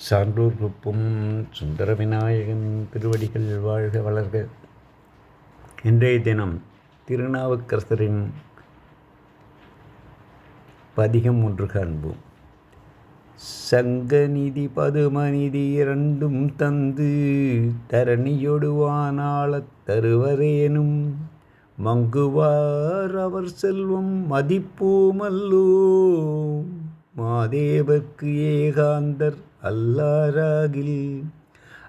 சான்றோர் குப்பும் சுந்தர விநாயகன் திருவடிகள் வாழ்க வளர்க. இன்றைய தினம் திருநாவுக்கரசரின் பதிகம் ஒன்று காண்போம். சங்கநிதி பதுமநிதி இரண்டும் தந்து தரணியொடுவானாளத் தருவரேனும் மங்குவார் அவர் செல்வம் மதிப்போமல்லோ. மாதேவர்க்கு ஏகாந்தர் அல்லாராகில்.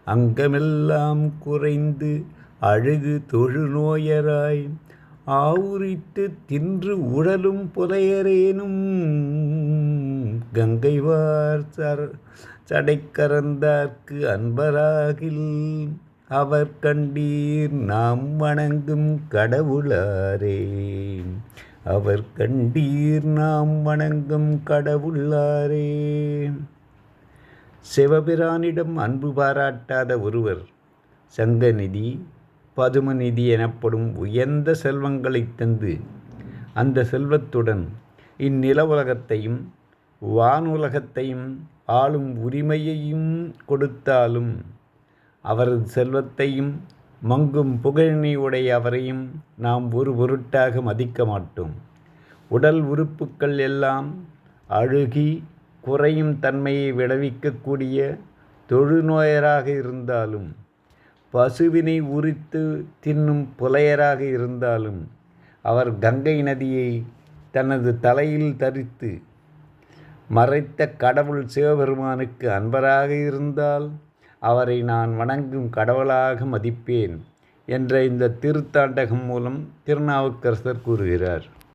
அங்கமெல்லாம் குறைந்து அழுகு தொழுநோயராய் ஆவுரிட்டு தின்று உடலும் புலையரேனும் கங்கைவார் சர சடைக்கரந்தார்க்கு அன்பராகில். அவர் கண்டீர் நாம் வணங்கும் கடவுளாரே. அவர் கண்டீர் நாம் வணங்கும் கடவுளாரே சிவபிரானிடம் அன்பு பாராட்டாத ஒருவர் சங்கநிதி பதுமநிதி எனப்படும் உயர்ந்த செல்வங்களைத் தந்து அந்த செல்வத்துடன் இந்நில உலகத்தையும் வானுலகத்தையும் ஆளும் உரிமையையும் கொடுத்தாலும் அவரது செல்வத்தையும் மங்கும் புகழினை உடைய அவரையும் நாம் ஒரு பொருட்டாக மதிக்க மாட்டோம். உடல் உறுப்புக்கள் எல்லாம் அழுகி குறையும் தன்மையை விளைவிக்கக்கூடிய தொழுநோயராக இருந்தாலும் பசுவினை உரித்து தின்னும் புலையராக இருந்தாலும் அவர் கங்கை நதியை தனது தலையில் தரித்து மறைத்த கடவுள் சிவபெருமானுக்கு அன்பராக இருந்தால் அவரை நான் வணங்கும் கடவுளாக மதிப்பேன் என்ற இந்த திருத்தாண்டகம் மூலம் திருநாவுக்கரசர் கூறுகிறார்.